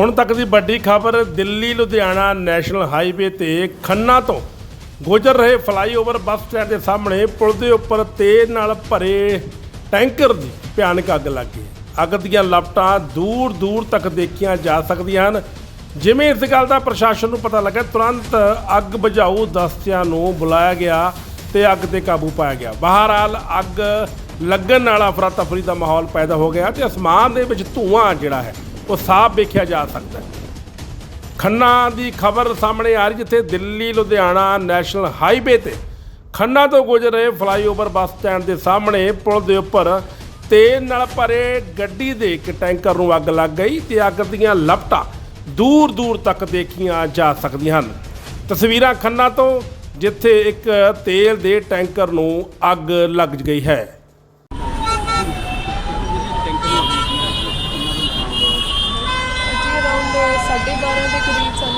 ਹੁਣ ਤੱਕ ਦੀ ਵੱਡੀ ਖਬਰ, ਦਿੱਲੀ, ਲੁਧਿਆਣਾ ਨੈਸ਼ਨਲ ਹਾਈਵੇ ਤੇ ਖੰਨਾ ਤੋਂ ਗੁਜ਼ਰ ਰਹੇ ਫਲਾਈਓਵਰ ਬੱਸ ਸਟੈਂਡ ਦੇ ਸਾਹਮਣੇ ਪੁਲ ਦੇ ਉੱਪਰ ਤੇਲ ਨਾਲ ਭਰੇ ਟੈਂਕਰ ਦੀ ਭਿਆਨਕ ਅੱਗ ਲੱਗ ਗਈ। ਅੱਗ ਦੀਆਂ ਲਪਟਾਂ ਦੂਰ ਦੂਰ ਤੱਕ ਦੇਖੀਆਂ ਜਾ ਸਕਦੀਆਂ ਹਨ। ਜਿਵੇਂ ਇਸ ਗੱਲ ਦਾ ਪ੍ਰਸ਼ਾਸਨ ਨੂੰ ਪਤਾ ਲੱਗਾ, ਤੁਰੰਤ ਅੱਗ ਬੁਝਾਊ ਦਸਤਿਆਂ ਨੂੰ ਬੁਲਾਇਆ ਗਿਆ ਤੇ ਅੱਗ ਤੇ ਕਾਬੂ ਪਾਇਆ ਗਿਆ। ਬਹਰਹਾਲ ਅੱਗ ਲੱਗਣ ਨਾਲ ਅਫਰਾ ਤਫਰੀ ਦਾ ਮਾਹੌਲ ਪੈਦਾ ਹੋ ਗਿਆ ਤੇ ਅਸਮਾਨ ਦੇ ਵਿੱਚ ਧੂਆਂ ਜਿਹੜਾ ਹੈ ਉਹ ਸਾਫ਼ ਵੇਖਿਆ ਜਾ ਸਕਦਾ ਹੈ। ਖੰਨਾ ਦੀ ਖਬਰ ਸਾਹਮਣੇ ਆ ਰਹੀ ਜਿੱਥੇ ਦਿੱਲੀ, ਲੁਧਿਆਣਾ ਨੈਸ਼ਨਲ ਹਾਈਵੇ ਤੇ ਖੰਨਾ ਤੋਂ ਗੁਜ਼ਰ ਰਹੇ ਫਲਾਈਓਵਰ ਬੱਸ ਸਟੈਂਡ ਦੇ ਸਾਹਮਣੇ ਪੁਲ ਦੇ ਉੱਪਰ ਤੇਲ ਨਾਲ ਭਰੇ ਗੱਡੀ ਦੇ ਇੱਕ ਟੈਂਕਰ ਨੂੰ ਅੱਗ ਲੱਗ ਗਈ ਤੇ ਅੱਗ ਦੀਆਂ ਲਪਟਾਂ ਦੂਰ ਦੂਰ ਤੱਕ ਦੇਖੀਆਂ ਜਾ ਸਕਦੀਆਂ ਹਨ। ਤਸਵੀਰਾਂ ਖੰਨਾ ਤੋਂ, ਜਿੱਥੇ ਇੱਕ ਤੇਲ ਦੇ ਟੈਂਕਰ ਨੂੰ ਅੱਗ ਲੱਗ ਗਈ ਹੈ।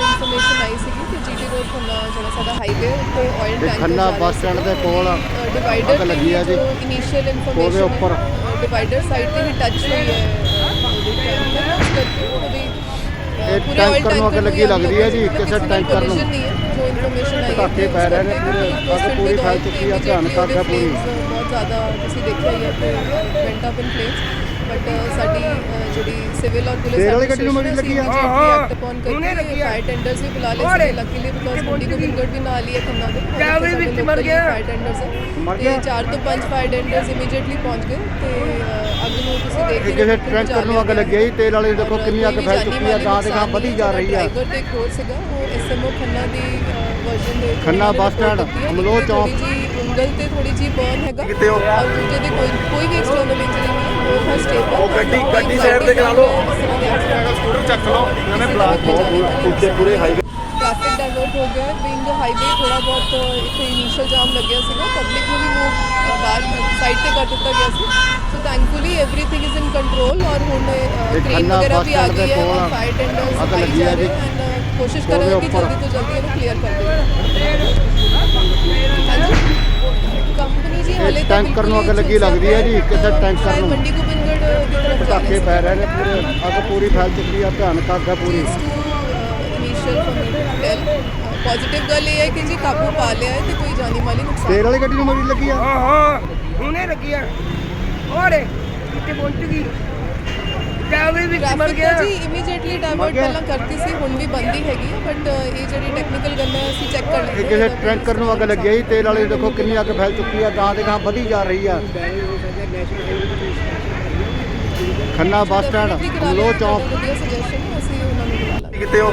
ਇਨਫੋਰਮੇਸ਼ਨ ਆਈ ਸੀਗੀ ਕਿ ਜੀਟੀ ਰੋਡ ਖੰਨਾ ਜਿਹੜਾ ਸਾਡਾ ਹਾਈਵੇ ਉੱਤੇ ਆਇਲ ਤੇ ਟੈਂਕਰ ਖੰਨਾ ਬੱਸ ਸਟੈਂਡ ਦੇ ਕੋਲ ਡਿਵਾਈਡਰ ਲੱਗੀ ਆ ਜੀ। ਇਨੀਸ਼ੀਅਲ ਇਨਫੋਰਮੇਸ਼ਨ ਉਹਦੇ ਉੱਪਰ। ਡਿਵਾਈਡਰ ਸਾਈਡ ਤੇ ਹੀ ਟੱਚ ਹੋਈ ਹੈ ਇਹ ਟੈਂਕਰ ਨੂੰ ਅੱਗ ਲੱਗੀ ਹੀ ਲੱਗਦੀ ਹੈ ਜੀ, ਕਿਸੇ ਟੈਂਕਰ ਨੂੰ। ਹੈ ਜੋ ਇਨਫੋਰਮੇਸ਼ਨ ਆਈ ਹੈ ਪਟਾਕੇ ਪੈ ਰਹੇ ਨੇ, ਪੂਰੇ ਅੱਗ ਪੂਰੀ ਫੈਲ ਚੁੱਕੀ ਆ, ਭਿਆਨਕ ਅੱਗ ਹੈ ਪੂਰੀ। ਬਹੁਤ ਜ਼ਿਆਦਾ ਤੁਸੀਂ ਦੇਖਿਆ ਹੀ ਹੈ ਕਿ went up in flames but ਸਾਡੀ ਅਹ, ਜਿਹੜੀ ਸਿਵਲ ਔਰ ਪੁਲਿਸ ਤੇਲ ਵਾਲੀ ਗੱਡੀ ਨੂੰ ਮਰੀ ਲੱਗੀ ਆ? ਹਾਂ ਹਾਂ ਉਹਨੇ ਲੱਗੀ ਆ ਫਾਇਰ ਟੈਂਡਰਸ ਵੀ ਬੁਲਾ ਲਏ ਸੀ ਲੱਕੀਲੀ ਬਿਕੋਜ਼ ਮੰਡੀ ਗੋਬਿੰਦਗੜ੍ਹ ਵੀ ਨਾਲ ਹੀ ਹੈ ਖੰਨਾ ਦੇ ਕਿਆ ਵੀ ਵਿੱਚ ਮਰ ਗਿਆ? ਫਾਇਰ ਟੈਂਡਰਸ ਮਰ ਤੇ ਗਿਆ? ਚਾਰ ਤੋਂ ਪੰਜ ਫਾਇਰ ਟੈਂਡਰਸ ਇਮੀਡੀਏਟਲੀ ਪਹੁੰਚ ਗਏ ਤੇ ਅਹ, ਅੱਗ ਨੂੰ ਤੁਸੀਂ ਦੇਖ ਇਹ ਹੀ ਕਿਸੇ ਰਹੇ ਹੋ ਕਿ ਟੈਂਕਰ ਨੂੰ ਅੱਗ ਬੁਝਾ ਲੱਗੀ ਹੈ ਜੀ, ਤੇਲ ਵਾਲੀ ਦੇਖੋ ਔਰ ਕਿੰਨੀ ਅੱਗ ਕੋਈ ਫੈਲ ਜਾਨੀ ਚੁੱਕੀ ਆ, ਮਾਲੀ ਗਾਂ ਦੇ ਗਾਂ ਨੁਕਸਾਨ ਵਧੀ ਜਾ ਰਹੀ ਆ। ਡਰਾਈਵਰ ਤੇ ਇੱਕ ਹੋਰ ਸੀਗਾ ਉਹ ਐਸਐਮਓ ਖੰਨਾ ਦੀ ਵਰਜ਼ਨ ਦੇ through ਖੰਨਾ ਉਹਨਾਂ ਨੇ ਬੱਸ report ਸਟੈਂਡ, ਕੀਤੀ ਹੈ। ਅਮਲੋਹ ਇੱਕ ਚੌਂਕ। ਥੋੜ੍ਹੀ ਜਿਹੀ ਉਂਗਲ ਤੇ ਥੋੜੀ ਜੀ ਬਰਨ ਹੈਗਾ ਕਿਤੇ ਉਹ- ਔਰ ਦੂਜੇ ਦੇ ਕੋਈ ਕੋਈ ਵੀ ਐਕਸਟਰਨਲ ਇੰਜਰੀ ਨਹੀਂ ਹੈ ਉਹ ਹੈ ਸਟੇਬਲ ਉਹ ਗੱਡੀ- ਗੱਡੀ side ਤੇ ਕਰਾ ਲਓ। ਸਕੂਟਰ ਚੱਕ ਲਓ ਇਹਨਾਂ ਨੇ ਬਲਾਕ ਬਹੁਤ ਉੱਚੇ ਪੂਰੇ ਹਾਈਵੇ ਟ੍ਰੈਫਿਕ ਡਾਇਵਰਟ ਹੋ ਗਿਆ ਬੀਇੰਗ ਹਾਈਵੇ ਥੋੜਾ ਬਹੁਤ ਇੱਥੇ ਇਨੀਸ਼ੀਅਲ ਜਾਮ ਲੱਗਿਆ ਸੀਗਾ ਪਬਲਿਕ ਨੂੰ ਵੀ ਮੂਵ ਬਾਹਰ ਸਾਈਡ ਤੇ ਕਰ ਦਿੱਤਾ ਗਿਆ ਸੀ so thankfully everything is in control ਔਰ ਹੁਣ ਇਹ ਕ੍ਰੇਨ ਖੰਨਾ ਵਗੈਰਾ ਬੱਸ ਵੀ ਆ ਸਟੈਂਡ ਦੇ ਗਈ ਹੈ ਕੋਲ ਔਰ ਫਾਇਰ ਟੈਂਡਰਸ ਅੱਗ ਆਈ ਲੱਗੀ ਜਾ ਹੈ ਰਹੇ ਜੀ। ਐਂਡ ਕੋਸ਼ਿਸ਼ ਉਹਦੇ ਕਰਾਂਗੇ ਕਿ ਟੈਂਕਰ ਨੂੰ ਅੱਗ ਲੱਗੀ ਲੱਗਦੀ ਹੈ ਜੀ ਕਿਸੇ ਟੈਂਕਰ ਨੂੰ। ਮੰਡੀ ਗੋਬਿੰਦਗੜ ਪਟਾਕੇ ਪੈ ਰਹੇ ਨੇ ਪੂਰੇ ਅੱਗ ਪੂਰੀ ਫੈਲ ਚੁੱਕੀ ਆ ਭਿਆਨਕ ਅੱਗ ਹੈ ਪੂਰੀ। ਪੋਜ਼ਿਟਿਵ ਗੱਲ ਇਹ ਹੈ ਕਿ ਜੀ ਕਾਬੂ ਪਾ ਲਿਆ ਹੈ ਤੇ ਕੋਈ ਜਾਨੀ ਮਾਲੀ ਨੁਕਸਾਨ ਤੇਲ ਵਾਲੀ ਗੱਡੀ ਨੂੰ ਮਰੀ ਲੱਗੀ ਆ। ਹਾਂ ਹਾਂ ਹੁਣੇ ਲੱਗੀ ਆ। ਔਰੇ ਕਿੱਥੇ ਪਹੁੰਚ ਗਈ। ਕਾਵੇ ਵਿੱਚ ਮਰ ਗਿਆ। ਜੀ ਇਮੀਡੀਏਟਲੀ ਡਾਇਵਰਟ? ਪਹਿਲਾਂ ਕਰਤੀ ਸੀ ਹੁਣ ਵੀ ਬੰਦੀ ਹੈਗੀ ਹੈ ਬਟ ਇਹ ਜਿਹੜੀ ਟੈਕਨੀਕਲ ਗੱਲ ਹੈ ਅਸੀਂ ਚੈੱਕ ਕਰ ਲੈਂਦੇ ਕਿਸੇ ਟੈਂਕਰ ਨੂੰ ਅੱਗ ਲੱਗੀ ਹੈ ਜੀ ਤੇਲ ਵਾਲੀ ਦੇਖੋ ਕਿੰਨੀ ਅੱਗ ਫੈਲ ਚੁੱਕੀ ਆ ਗਾਂ ਦੇ ਗਾਂ ਵਧੀ ਜਾ ਰਹੀ ਆ ਖੰਨਾ ਬੱਸ ਸਟੈਂਡ ਅਮਲੋਹ ਚੌਂਕ। ਕਿਤੇ ਉਹ